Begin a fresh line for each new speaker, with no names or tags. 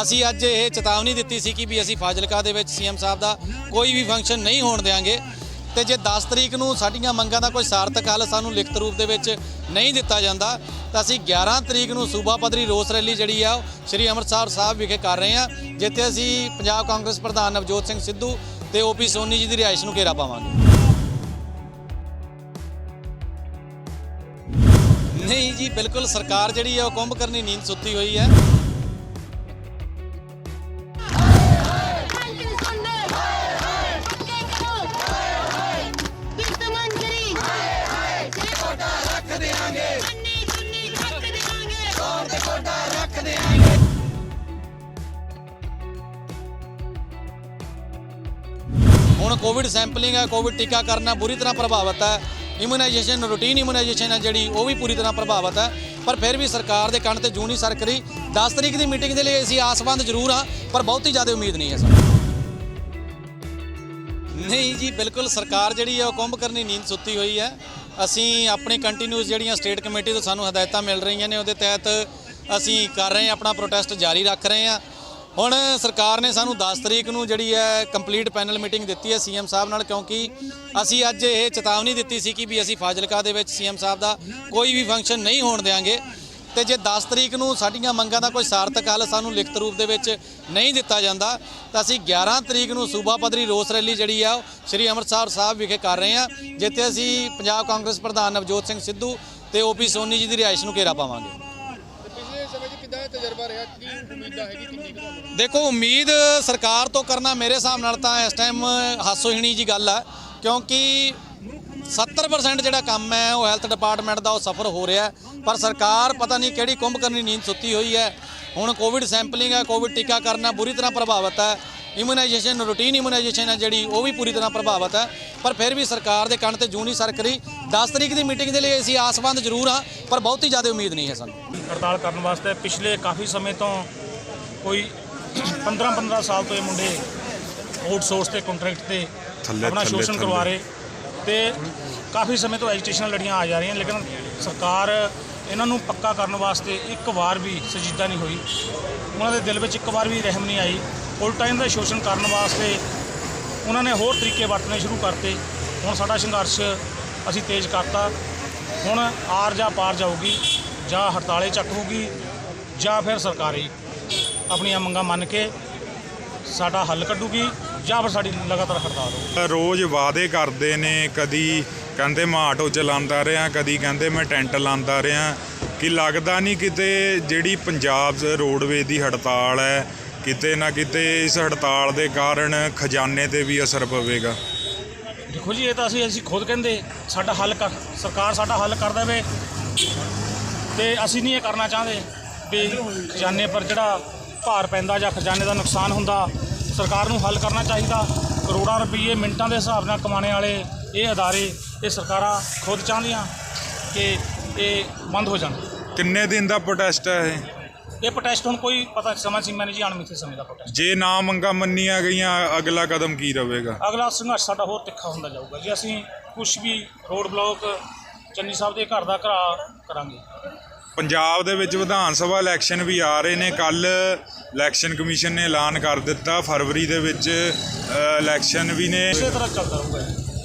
ਅਸੀਂ ਅੱਜ ਇਹ ਚੇਤਾਵਨੀ ਦਿੱਤੀ ਸੀ ਕਿ ਵੀ ਅਸੀਂ ਫਾਜ਼ਿਲਕਾ ਦੇ ਵਿੱਚ ਸੀਐਮ ਸਾਹਿਬ ਦਾ ਕੋਈ ਵੀ ਫੰਕਸ਼ਨ ਨਹੀਂ ਹੋਣ ਦੇਵਾਂਗੇ ਤੇ ਜੇ 10 ਤਰੀਕ ਨੂੰ ਸਾਡੀਆਂ ਮੰਗਾਂ ਦਾ ਕੋਈ ਸਾਰਥਕ ਹੱਲ ਸਾਨੂੰ ਲਿਖਤ ਰੂਪ ਦੇ ਵਿੱਚ ਨਹੀਂ ਦਿੱਤਾ ਜਾਂਦਾ, ਤਾਂ ਅਸੀਂ 11 ਤਰੀਕ ਨੂੰ ਸੂਬਾ ਪੱਧਰੀ ਰੋਸ ਰੈਲੀ ਜਿਹੜੀ ਆ, ਉਹ ਸ਼੍ਰੀ ਅੰਮ੍ਰਿਤਸਰ ਸਾਹਿਬ ਵਿਖੇ ਕਰ ਰਹੇ ਹਾਂ, ਜਿੱਥੇ ਅਸੀਂ ਪੰਜਾਬ ਕਾਂਗਰਸ ਪ੍ਰਧਾਨ ਨਵਜੋਤ ਸਿੰਘ ਸਿੱਧੂ ਤੇ ਓਪੀ ਸੋਨੀ ਜੀ ਦੀ ਰਿਹਾਇਸ਼ ਨੂੰ ਘੇਰਾ ਪਾਵਾਂਗੇ। ਨਹੀਂ ਜੀ, ਬਿਲਕੁਲ ਸਰਕਾਰ ਜਿਹੜੀ ਹੈ ਉਹ ਕੁੰਭ ਕਰਨੀ ਨੀਂਦ ਸੁੱਤੀ ਹੋਈ ਹੈ। ਹੁਣ ਕੋਵਿਡ ਸੈਂਪਲਿੰਗ ਹੈ ਕੋਵਿਡ ਟੀਕਾਕਰਨ ਹੈ, ਬੁਰੀ ਤਰ੍ਹਾਂ ਪ੍ਰਭਾਵਿਤ ਹੈ। ਇਮੂਨਾਈਜੇਸ਼ਨ ਰੂਟੀਨ ਇਮੂਨਾਈਜੇਸ਼ਨ ਹੈ ਜਿਹੜੀ, ਉਹ ਵੀ ਪੂਰੀ ਤਰ੍ਹਾਂ ਪ੍ਰਭਾਵਿਤ ਹੈ। ਪਰ ਫਿਰ ਵੀ ਸਰਕਾਰ ਦੇ ਕੰਨ ਤੇ ਜੂੰ ਨਹੀਂ ਸਰਕ ਰਹੀ 10 ਤਰੀਕ ਦੀ ਮੀਟਿੰਗ ਦੇ ਲਈ ਅਸੀਂ ਆਸਵੰਦ ਜ਼ਰੂਰ ਹਾਂ, ਪਰ ਬਹੁਤੀ ਜ਼ਿਆਦਾ ਉਮੀਦ ਨਹੀਂ ਹੈ ਸਾਨੂੰ। ਨਹੀਂ ਜੀ, ਬਿਲਕੁਲ ਸਰਕਾਰ ਜਿਹੜੀ ਹੈ, ਉਹ ਕੁੰਭ ਕਰਨੀ ਨੀਂਦ ਸੁੱਤੀ ਹੋਈ ਹੈ। ਅਸੀਂ ਆਪਣੀ ਕੰਟੀਨਿਊਸ ਜਿਹੜੀਆਂ ਸਟੇਟ ਕਮੇਟੀ ਤੋਂ ਸਾਨੂੰ ਹਦਾਇਤਾਂ ਮਿਲ ਰਹੀਆਂ ਨੇ, ਉਹਦੇ ਤਹਿਤ ਅਸੀਂ ਕਰ ਰਹੇ ਹਾਂ, ਆਪਣਾ ਪ੍ਰੋਟੈਸਟ ਜਾਰੀ ਰੱਖ ਰਹੇ ਹਾਂ। ਹੁਣ ਸਰਕਾਰ ਨੇ ਸਾਨੂੰ 10 ਤਰੀਕ ਨੂੰ ਜਿਹੜੀ ਹੈ ਕੰਪਲੀਟ ਪੈਨਲ ਮੀਟਿੰਗ ਦਿੱਤੀ ਹੈ ਸੀਐਮ ਸਾਹਿਬ ਨਾਲ, ਕਿਉਂਕਿ ਅਸੀਂ ਅੱਜ ਇਹ ਚੇਤਾਵਨੀ ਦਿੱਤੀ ਸੀ ਕਿ ਵੀ ਅਸੀਂ ਫਾਜ਼ਿਲਕਾ ਦੇ ਵਿੱਚ ਸੀਐਮ ਸਾਹਿਬ ਦਾ ਕੋਈ ਵੀ ਫੰਕਸ਼ਨ ਨਹੀਂ ਹੋਣ ਦੇਵਾਂਗੇ ਤੇ ਜੇ 10 ਤਰੀਕ ਨੂੰ ਸਾਡੀਆਂ ਮੰਗਾਂ ਦਾ ਕੋਈ ਸਾਰਥਕ ਹੱਲ ਸਾਨੂੰ ਲਿਖਤ ਰੂਪ ਦੇ ਵਿੱਚ ਨਹੀਂ ਦਿੱਤਾ ਜਾਂਦਾ, ਤਾਂ ਅਸੀਂ 11 ਤਰੀਕ ਨੂੰ ਸੂਬਾ ਪੱਧਰੀ ਰੋਸ ਰੈਲੀ ਜਿਹੜੀ ਆ, ਉਹ ਸ਼੍ਰੀ ਅੰਮ੍ਰਿਤਸਰ ਸਾਹਿਬ ਵਿਖੇ ਕਰ ਰਹੇ ਹਾਂ, ਜਿੱਥੇ ਅਸੀਂ ਪੰਜਾਬ ਕਾਂਗਰਸ ਪ੍ਰਧਾਨ ਨਵਜੋਤ ਸਿੰਘ ਸਿੱਧੂ ਤੇ ਓਪੀ ਸੋਨੀ ਜੀ ਦੀ ਰਿਹਾਇਸ਼ ਨੂੰ ਘੇਰਾ ਪਾਵਾਂਗੇ
ਤੇ ਪਿਛਲੇ ਸਮੇਂ 'ਚ ਕਿੱਦਾਂ ਦਾ ਤਜਰਬਾ ਰਿਹਾ ਕੀ ਉਮੀਦਾਂ ਹੈਗੀ ਕਿੰਨੀ ਕੁ
ਦੇਖੋ, ਉਮੀਦ ਸਰਕਾਰ ਤੋਂ ਕਰਨਾ ਮੇਰੇ ਹਿਸਾਬ ਨਾਲ ਤਾਂ ਇਸ ਟਾਈਮ ਹਾਸੋਹੀਣੀ ਜੀ ਗੱਲ ਹੈ ਕਿਉਂਕਿ 70% ਜਿਹੜਾ ਕੰਮ ਹੈ, ਉਹ ਹੈਲਥ ਡਿਪਾਰਟਮੈਂਟ ਦਾ ਉਹ ਸਫਰ ਹੋ ਰਿਹਾ ਪਰ ਸਰਕਾਰ ਪਤਾ ਨਹੀਂ ਕਿਹੜੀ ਕੁੰਭ ਕਰਨੀ ਨੀਂਦ ਸੁੱਤੀ ਹੋਈ ਹੈ। ਹੁਣ ਕੋਵਿਡ ਸੈਂਪਲਿੰਗ ਹੈ ਕੋਵਿਡ ਟੀਕਾਕਰਨ ਹੈ ਬੁਰੀ ਤਰ੍ਹਾਂ ਪ੍ਰਭਾਵਿਤ ਹੈ। ਇਮੂਨਾਈਜੇਸ਼ਨ ਰੂਟੀਨ ਇਮੂਨਾਈਜੇਸ਼ਨ ਹੈ ਜਿਹੜੀ, ਉਹ ਵੀ ਪੂਰੀ ਤਰ੍ਹਾਂ ਪ੍ਰਭਾਵਿਤ ਹੈ। ਪਰ ਫਿਰ ਵੀ ਸਰਕਾਰ ਦੇ ਕੰਨ ਤੇ ਜੂੰ ਨਹੀਂ ਸਰਕ ਰਹੀ। 10 ਤਰੀਕ ਦੀ ਮੀਟਿੰਗ ਦੇ ਲਈ ਅਸੀਂ ਆਸਵੰਦ ਜ਼ਰੂਰ ਹਾਂ ਪਰ ਬਹੁਤੀ ਜ਼ਿਆਦਾ ਉਮੀਦ ਨਹੀਂ ਹੈ ਸਾਨੂੰ।
ਹੜਤਾਲ ਕਰਨ ਵਾਸਤੇ ਪਿਛਲੇ ਕਾਫੀ ਸਮੇਂ ਤੋਂ ਕੋਈ 15-15 ਸਾਲ ਤੋਂ ਇਹ ਮੁੰਡੇ ਆਊਟਸੋਰਸ ਤੇ ਕੰਟਰੈਕਟ ਤੇ ਆਪਣਾ ਸ਼ੋਸ਼ਣ ਕਰਵਾ ਰਹੇ ਤੇ ਕਾਫੀ ਸਮੇਂ ਤੋਂ ਐਜੀਟੇਸ਼ਨ ਲੜੀਆਂ ਆ ਜਾ ਰਹੀਆਂ ਲੇਕਿਨ ਸਰਕਾਰ ਇਹਨਾਂ ਨੂੰ ਪੱਕਾ ਕਰਨ ਵਾਸਤੇ ਇੱਕ ਵਾਰ ਵੀ ਸਜੀਦਾ ਨਹੀਂ ਹੋਈ। ਉਹਨਾਂ ਦੇ ਦਿਲ ਵਿੱਚ ਇੱਕ ਵਾਰ ਵੀ ਰਹਿਮ ਨਹੀਂ ਆਈ। ਉਲਟਾ ਇਹਨਾਂ ਦਾ ਸ਼ੋਸ਼ਣ ਕਰਨ ਵਾਸਤੇ ਉਹਨਾਂ ਨੇ ਹੋਰ ਤਰੀਕੇ ਵਰਤਣੇ ਸ਼ੁਰੂ ਕਰਤੇ। ਹੁਣ ਸਾਡਾ ਸੰਘਰਸ਼ ਅਸੀਂ ਤੇਜ਼ ਕਰਤਾ। ਹੁਣ ਆਰ ਜਾਂ ਪਾਰ ਜਾਊਗੀ, ਜਾਂ ਹੜਤਾਲੇ ਚੱਕੂਗੀ ਜਾਂ ਫਿਰ ਸਰਕਾਰੀ ਆਪਣੀਆਂ ਮੰਗਾਂ ਮੰਨ ਕੇ ਸਾਡਾ ਹੱਲ ਕੱਢੂਗੀ, ਜਾਂ ਫਿਰ ਸਾਡੀ ਲਗਾਤਾਰ ਹੜਤਾਲ ਹੋਊਗੀ।
ਰੋਜ਼ ਵਾਅਦੇ ਕਰਦੇ ਨੇ, ਕਦੀ ਕਹਿੰਦੇ ਮੈਂ ਆਟੋ ਚਲਾਉਂਦਾ ਰਿਹਾ, ਕਦੀ ਕਹਿੰਦੇ ਮੈਂ ਟੈਂਟ ਲਾਉਂਦਾ ਰਿਹਾ। ਕਿ ਲੱਗਦਾ ਨਹੀਂ ਕਿਤੇ ਜਿਹੜੀ ਪੰਜਾਬ ਰੋਡਵੇ ਦੀ ਹੜਤਾਲ ਹੈ, ਕਿਤੇ ਨਾ ਕਿਤੇ ਇਸ ਹੜਤਾਲ ਦੇ ਕਾਰਨ ਖਜ਼ਾਨੇ ਤੇ ਵੀ ਅਸਰ ਪਵੇਗਾ।
ਦੇਖੋ ਜੀ, ਇਹ ਤਾਂ ਅਸੀਂ ਅਸੀਂ ਖੁਦ ਕਹਿੰਦੇ, ਸਾਡਾ ਹੱਲ ਕਰ ਸਰਕਾਰ ਸਾਡਾ ਹੱਲ ਕਰ ਦੇਵੇ ਤੇ ਅਸੀਂ ਨਹੀਂ ਇਹ ਕਰਨਾ ਚਾਹੁੰਦੇ ਵੀ ਖਜ਼ਾਨੇ ਪਰ ਜਿਹੜਾ ਭਾਰ ਪੈਂਦਾ ਜਾਂ ਖਜ਼ਾਨੇ ਦਾ ਨੁਕਸਾਨ ਹੁੰਦਾ, ਸਰਕਾਰ ਨੂੰ ਹੱਲ ਕਰਨਾ ਚਾਹੀਦਾ। ਕਰੋੜਾਂ ਰੁਪਏ ਮਿੰਟਾਂ ਦੇ ਹਿਸਾਬ ਨਾਲ ਕਮਾਉਣੇ ਵਾਲੇ ਇਹ ਅਦਾਰੇ, ਇਹ ਸਰਕਾਰਾਂ ਖੁਦ ਚਾਹੁੰਦੀਆਂ ਕਿ ਇਹ ਬੰਦ ਹੋ ਜਾਣ।
ਕਿੰਨੇ ਦਿਨ ਦਾ ਪ੍ਰੋਟੈਸਟ ਹੈ ਇਹ?
ਇਹ ਪ੍ਰੋਟੈਸਟ ਹੁਣ ਕੋਈ ਪਤਾ ਸਮਾਂ ਸੀਮਾ ਨਹੀਂ ਜੀ ਅਣਮਿੱਥੇ ਸਮੇਂ ਦਾ ਪ੍ਰੋਟੈਸਟ
ਜੇ ਨਾ ਮੰਗਾਂ ਮੰਨੀਆਂ ਗਈਆਂ ਅਗਲਾ ਕਦਮ ਕੀ ਰਹੇਗਾ?
ਅਗਲਾ ਸੰਘਰਸ਼ ਸਾਡਾ ਹੋਰ ਤਿੱਖਾ ਹੁੰਦਾ ਜਾਊਗਾ ਜੇ। ਅਸੀਂ ਕੁਝ ਵੀ ਰੋਡ ਬਲੌਕ ਚੰਨੀ ਸਾਹਿਬ ਦੇ ਘਰ ਦਾ ਘਰਾ ਕਰਾਂਗੇ।
ਪੰਜਾਬ ਦੇ ਵਿੱਚ ਵਿਧਾਨ ਸਭਾ ਇਲੈਕਸ਼ਨ ਵੀ ਆ ਰਹੇ ਨੇ। ਕੱਲ ਇਲੈਕਸ਼ਨ ਕਮਿਸ਼ਨ ਨੇ ਐਲਾਨ ਕਰ ਦਿੱਤਾ। ਫਰਵਰੀ ਦੇ ਵਿੱਚ ਇਲੈਕਸ਼ਨ ਵੀ ਨੇ।
ਇਸੇ ਤਰ੍ਹਾਂ ਚੱਲਦਾ ਰਹੂਗਾ।